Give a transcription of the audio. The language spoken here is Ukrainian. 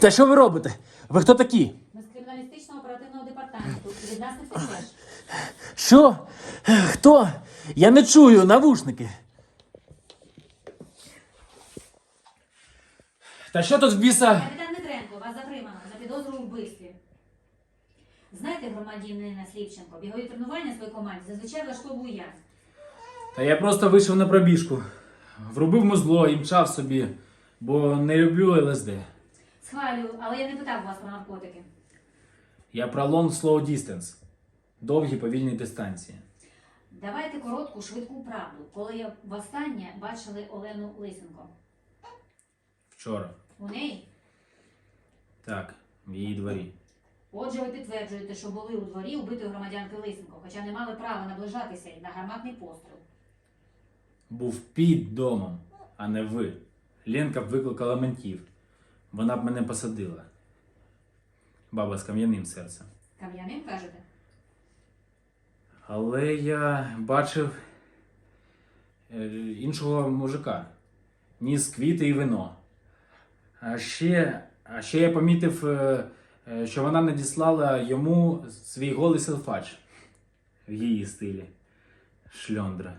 Та що ви робите? Ви хто такі? Ми з криміналістичного оперативного департаменту. Від нас не втечеш. Що? Хто? Я не чую, навушники. Та що тут в біса? Капітан Дмитренко, вас затримано за підозру у вбивстві. Знаєте, громадянина Слівченко, бігові тренування своїй команді зазвичай влаштовую я. Та я просто вийшов на пробіжку. Врубив музло і мчав собі, бо не люблю ЛСД. Схвалюю, але я не питав вас про наркотики. Я про long slow distance. Довгі повільні дистанції. Давайте коротку, швидку правду. Коли я востаннє бачили Олену Лисенко. Вчора. У неї? Так, в її дворі. Отже, ви підтверджуєте, що були у дворі убитої громадянки Лисенко, хоча не мали права наближатися на гарматний постріл. Був під домом, а не ви. Ленка б викликала ментів. Вона б мене посадила. Баба з кам'яним серцем. Кам'яним кажете? Але я бачив е, іншого мужика. Ніс квіти і вино. А ще, а ще я помітив, е, е, що вона надіслала йому свій голий селфач в її стилі. Шльондра.